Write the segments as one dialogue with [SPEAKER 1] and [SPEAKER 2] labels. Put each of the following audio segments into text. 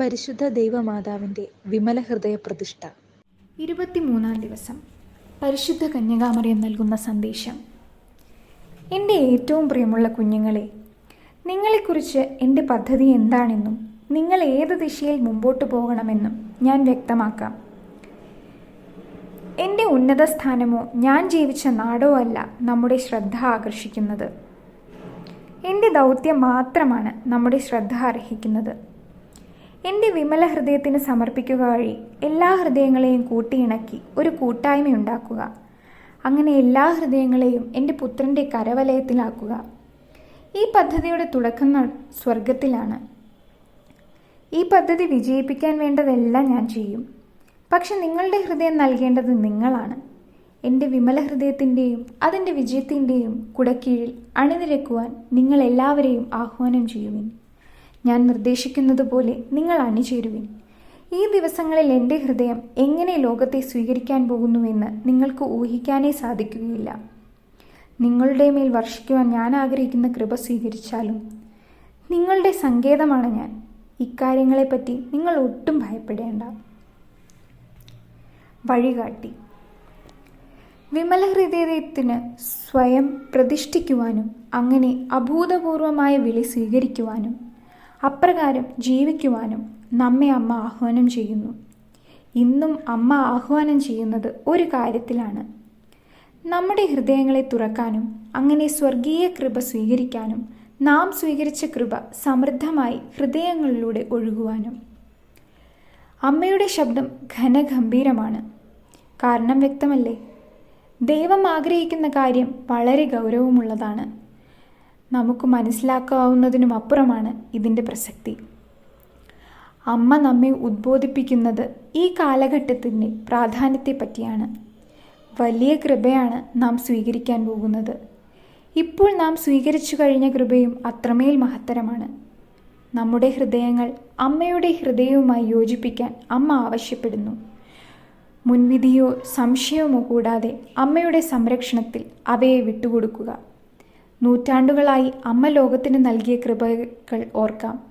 [SPEAKER 1] പരിശുദ്ധ ദൈവമാതാവിന്റെ വിമല ഹൃദയ പ്രതിഷ്ഠ
[SPEAKER 2] ഇരുപത്തിമൂന്നാം ദിവസം. പരിശുദ്ധ കന്യകാമറിയം നൽകുന്ന സന്ദേശം. എന്റെ ഏറ്റവും പ്രിയമുള്ള കുഞ്ഞുങ്ങളെ നിങ്ങളെക്കുറിച്ച് എന്റെ പദ്ധതി എന്താണെന്നും നിങ്ങൾ ഏത് ദിശയിൽ മുമ്പോട്ട് പോകണമെന്നും ഞാൻ വ്യക്തമാക്കാം. എന്റെ ഉന്നത സ്ഥാനമോ ഞാൻ ജീവിച്ച നാടോ അല്ല നമ്മുടെ ശ്രദ്ധ ആകർഷിക്കുന്നത്. എന്റെ ദൗത്യം മാത്രമാണ് നമ്മുടെ ശ്രദ്ധ അർഹിക്കുന്നത്. എന്റെ വിമല ഹൃദയത്തിന് സമർപ്പിക്കുക വഴി എല്ലാ ഹൃദയങ്ങളെയും കൂട്ടിയിണക്കി ഒരു കൂട്ടായ്മ ഉണ്ടാക്കുക. അങ്ങനെ എല്ലാ ഹൃദയങ്ങളെയും എന്റെ പുത്രന്റെ കരവലയത്തിലാക്കുക. ഈ പദ്ധതിയുടെ തുടക്കം സ്വർഗത്തിലാണ് ഈ പദ്ധതി വിജയിപ്പിക്കാൻ വേണ്ടതെല്ലാം ഞാൻ ചെയ്യും. പക്ഷെ നിങ്ങളുടെ ഹൃദയം നൽകേണ്ടത് നിങ്ങളാണ്. എന്റെ വിമല ഹൃദയത്തിന്റെയും അതിന്റെ വിജയത്തിന്റെയും കുടക്കീഴിൽ അണിനിരക്കുവാൻ നിങ്ങൾ എല്ലാവരെയും ആഹ്വാനം ചെയ്യുവിൻ. ഞാൻ നിർദ്ദേശിക്കുന്നതുപോലെ നിങ്ങൾ അണിചേരുവിൻ. ഈ ദിവസങ്ങളിൽ എന്റെ ഹൃദയം എങ്ങനെ ലോകത്തെ സ്വീകരിക്കാൻ പോകുന്നുവെന്ന് നിങ്ങൾക്ക് ഊഹിക്കാനേ സാധിക്കുകയില്ല. നിങ്ങളുടെ മേൽ വർഷിക്കുവാൻ ഞാൻ ആഗ്രഹിക്കുന്ന കൃപ സ്വീകരിച്ചാലും നിങ്ങളുടെ സങ്കേതമാണ് ഞാൻ. ഇക്കാര്യങ്ങളെപ്പറ്റി നിങ്ങൾ ഒട്ടും ഭയപ്പെടേണ്ട. വഴികാട്ടി. വിമല ഹൃദയത്തിന് സ്വയം പ്രതിഷ്ഠിക്കുവാനും അങ്ങനെ അഭൂതപൂർവമായ വിളി സ്വീകരിക്കുവാനും അപ്രകാരം ജീവിക്കുവാനും നമ്മെ അമ്മ ആഹ്വാനം ചെയ്യുന്നു. ഇന്നും അമ്മ ആഹ്വാനം ചെയ്യുന്നത് ഒരു കാര്യത്തിലാണ്. നമ്മുടെ ഹൃദയങ്ങളെ തുറക്കാനും അങ്ങനെ സ്വർഗീയ കൃപ സ്വീകരിക്കാനും നാം സ്വീകരിച്ച കൃപ സമൃദ്ധമായി ഹൃദയങ്ങളിലൂടെ ഒഴുകുവാനും. അമ്മയുടെ ശബ്ദം ഘനഗംഭീരമാണ്. കാരണം വ്യക്തമല്ലേ? ദൈവം ആഗ്രഹിക്കുന്ന കാര്യം വളരെ ഗൗരവമുള്ളതാണ്. നമുക്ക് മനസ്സിലാക്കാവുന്നതിനും അപ്പുറമാണ് ഇതിന്റെ പ്രസക്തി. അമ്മ നമ്മെ ഉദ്ബോധിപ്പിക്കുന്നത് ഈ കാലഘട്ടത്തിന്റെ പ്രാധാന്യത്തെ പറ്റിയാണ് വലിയ കൃപയാണ് നാം സ്വീകരിക്കാൻ പോകുന്നത്. ഇപ്പോൾ നാം സ്വീകരിച്ചു കഴിഞ്ഞ കൃപയും അത്രമേൽ മഹത്തരമാണ്. നമ്മുടെ ഹൃദയങ്ങൾ അമ്മയുടെ ഹൃദയവുമായി യോജിപ്പിക്കാൻ അമ്മ ആവശ്യപ്പെടുന്നു. മുൻവിധിയോ സംശയമോ കൂടാതെ അമ്മയുടെ സംരക്ഷണത്തിൽ അവയെ വിട്ടുകൊടുക്കുക. നൂറ്റാണ്ടുകളായി അമ്മ ലോകത്തിന് നൽകിയ കൃപകൾ ഓർക്കാം.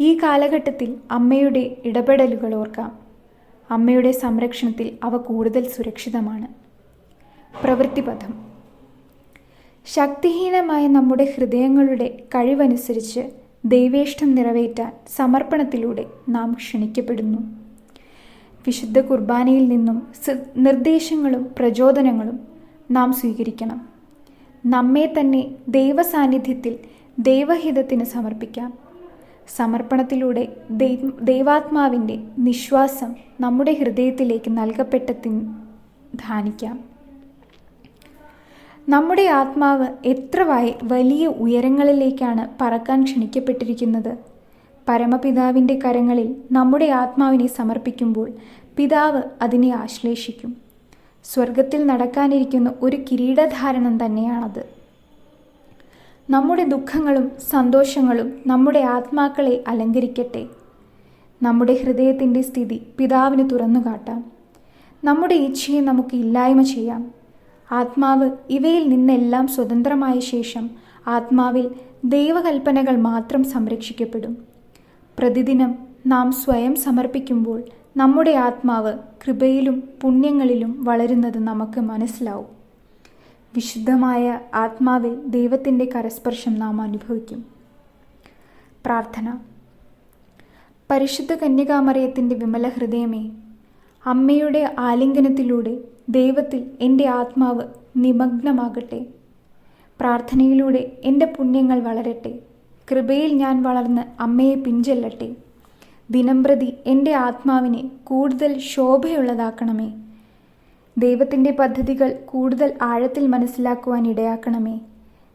[SPEAKER 2] ഈ കാലഘട്ടത്തിൽ അമ്മയുടെ ഇടപെടലുകൾ ഓർക്കാം. അമ്മയുടെ സംരക്ഷണത്തിൽ അവ കൂടുതൽ സുരക്ഷിതമാണ്. പ്രവൃത്തിപഥം. ശക്തിഹീനമായ നമ്മുടെ ഹൃദയങ്ങളുടെ കഴിവനുസരിച്ച് ദൈവേഷ്ടം നിറവേറ്റാൻ സമർപ്പണത്തിലൂടെ നാം ക്ഷണിക്കപ്പെടുന്നു. വിശുദ്ധ കുർബാനയിൽ നിന്നും നിർദ്ദേശങ്ങളും പ്രചോദനങ്ങളും നാം സ്വീകരിക്കണം. നമ്മെ തന്നെ ദൈവസാന്നിധ്യത്തിൽ ദൈവഹിതത്തിന് സമർപ്പിക്കാം. സമർപ്പണത്തിലൂടെ ദൈ- ദൈവാത്മാവിന്റെ നിശ്വാസം നമ്മുടെ ഹൃദയത്തിലേക്ക് നൽകപ്പെട്ടതിന് ധാനിക്കാം നമ്മുടെ ആത്മാവ് എത്ര വലിയ ഉയരങ്ങളിലേക്കാണ് പറക്കാൻ ക്ഷണിക്കപ്പെട്ടിരിക്കുന്നത്. പരമപിതാവിന്റെ കരങ്ങളിൽ നമ്മുടെ ആത്മാവിനെ സമർപ്പിക്കുമ്പോൾ പിതാവ് അതിനെ ആശ്ലേഷിക്കും. സ്വർഗത്തിൽ നടക്കാനിരിക്കുന്ന ഒരു കിരീടധാരണം തന്നെയാണത്. നമ്മുടെ ദുഃഖങ്ങളും സന്തോഷങ്ങളും നമ്മുടെ ആത്മാക്കളെ അലങ്കരിക്കട്ടെ. നമ്മുടെ ഹൃദയത്തിന്റെ സ്ഥിതി പിതാവിന് തുറന്നു കാട്ടാം. നമ്മുടെ ഇച്ഛയെ നമുക്ക് ഇല്ലായ്മ ചെയ്യാം. ആത്മാവ് ഇവയിൽ നിന്നെല്ലാം സ്വതന്ത്രമായ ശേഷം ആത്മാവിൽ ദൈവകൽപ്പനകൾ മാത്രം സംരക്ഷിക്കപ്പെടും. പ്രതിദിനം നാം സ്വയം സമർപ്പിക്കുമ്പോൾ നമ്മുടെ ആത്മാവ് കൃപയിലും പുണ്യങ്ങളിലും വളരുന്നത് നമുക്ക് മനസ്സിലാവും. വിശുദ്ധമായ ആത്മാവിൽ ദൈവത്തിന്റെ കരസ്പർശം നാം അനുഭവിക്കും. പ്രാർത്ഥന. പരിശുദ്ധ കന്യകാമറിയത്തിന്റെ വിമല ഹൃദയമേ അമ്മയുടെ ആലിംഗനത്തിലൂടെ ദൈവത്തിൽ എന്റെ ആത്മാവ് നിമഗ്നമാകട്ടെ. പ്രാർത്ഥനയിലൂടെ എന്റെ പുണ്യങ്ങൾ വളരട്ടെ. കൃപയിൽ ഞാൻ വളർന്ന് അമ്മയെ പിഞ്ചെല്ലട്ടെ ദിനംപ്രതി എന്റെ ആത്മാവിനെ കൂടുതൽ ശോഭയുള്ളതാക്കണമേ. ദൈവത്തിന്റെ പദ്ധതികൾ കൂടുതൽ ആഴത്തിൽ മനസ്സിലാക്കുവാൻ ഇടയാക്കണമേ.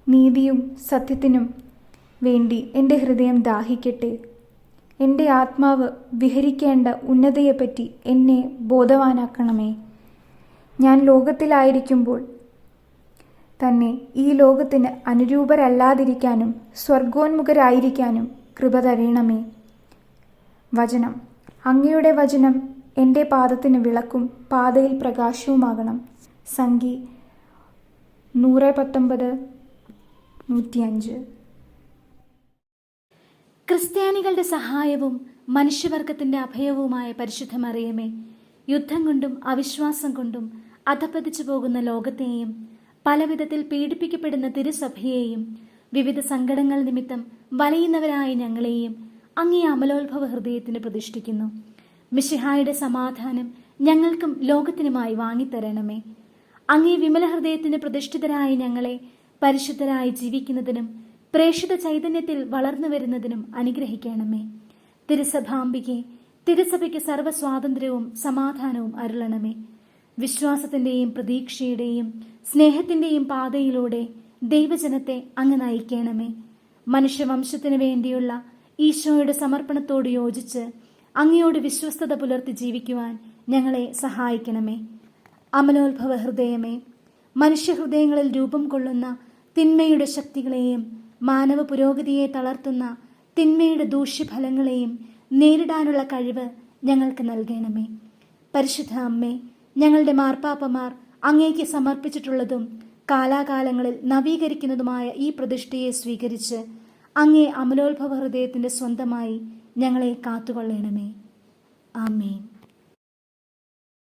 [SPEAKER 2] നീതിയും സത്യത്തിനും വേണ്ടി എന്റെ ഹൃദയം ദാഹിക്കട്ടെ. എന്റെ ആത്മാവ് വിഹരിക്കേണ്ട ഉന്നതയെപ്പറ്റി എന്നെ ബോധവാനാക്കണമേ. ഞാൻ ലോകത്തിലായിരിക്കുമ്പോൾ തന്നെ ഈ ലോകത്തിന് അനുരൂപരല്ലാതിരിക്കാനും സ്വർഗോന്മുഖരായിരിക്കാനും കൃപ തരണമേ. വചനം. അങ്ങയുടെ വചനം എന്റെ പാദത്തിന് വിളക്കും പാതയിൽ പ്രകാശവുമാകണം. സംഗി നൂറ് പത്തൊമ്പത് നൂറ്റിയഞ്ച്.
[SPEAKER 3] ക്രിസ്ത്യാനികളുടെ സഹായവും മനുഷ്യവർഗത്തിന്റെ അഭയവുമായ പരിശുദ്ധമറിയമേ യുദ്ധം കൊണ്ടും അവിശ്വാസം കൊണ്ടും അധപ്പതിച്ചു പോകുന്ന ലോകത്തെയും പലവിധത്തിൽ പീഡിപ്പിക്കപ്പെടുന്ന തിരുസഭയെയും വിവിധ സങ്കടങ്ങൾ നിമിത്തം വലയുന്നവരായ ഞങ്ങളെയും അങ്ങേ അമലോത്ഭവ ഹൃദയത്തിന് പ്രതിഷ്ഠിക്കുന്നു. മിഷിഹായുടെ സമാധാനം ഞങ്ങൾക്കും ലോകത്തിനുമായി വാങ്ങിത്തരണമേ. അങ്ങേ വിമല ഹൃദയത്തിന് പ്രതിഷ്ഠിതരായ ഞങ്ങളെ പരിശുദ്ധരായി ജീവിക്കുന്നതിനും പ്രേക്ഷിത ചൈതന്യത്തിൽ വളർന്നു വരുന്നതിനും അനുഗ്രഹിക്കണമേ. തിരുസഭാംബികെ തിരുസഭയ്ക്ക് സർവസ്വാതന്ത്ര്യവും സമാധാനവും അരുളണമേ. വിശ്വാസത്തിന്റെയും പ്രതീക്ഷയുടെയും സ്നേഹത്തിന്റെയും പാതയിലൂടെ ദൈവജനത്തെ അങ്ങ് നയിക്കണമേ. മനുഷ്യവംശത്തിനു വേണ്ടിയുള്ള ഈശോയുടെ സമർപ്പണത്തോട് യോജിച്ച് അങ്ങയോട് വിശ്വസ്തത പുലർത്തി ജീവിക്കുവാൻ ഞങ്ങളെ സഹായിക്കണമേ. അമലോത്ഭവ ഹൃദയമേ മനുഷ്യഹൃദയങ്ങളിൽ രൂപം കൊള്ളുന്ന തിന്മയുടെ ശക്തികളെയും മാനവ പുരോഗതിയെ തളർത്തുന്ന തിന്മയുടെ ദൂഷ്യഫലങ്ങളെയും നേരിടാനുള്ള കഴിവ് ഞങ്ങൾക്ക് നൽകണമേ. പരിശുദ്ധ അമ്മേ ഞങ്ങളുടെ മാർപ്പാപ്പമാർ അങ്ങേക്ക് സമർപ്പിച്ചിട്ടുള്ളതും കാലാകാലങ്ങളിൽ നവീകരിക്കുന്നതുമായ ഈ പ്രതിഷ്ഠയെ സ്വീകരിച്ച് അങ്ങേ അമലോത്ഭവ ഹൃദയത്തിന്റെ സ്വന്തമായി ഞങ്ങളെ കാത്തുകൊള്ളണമേ. ആമേൻ.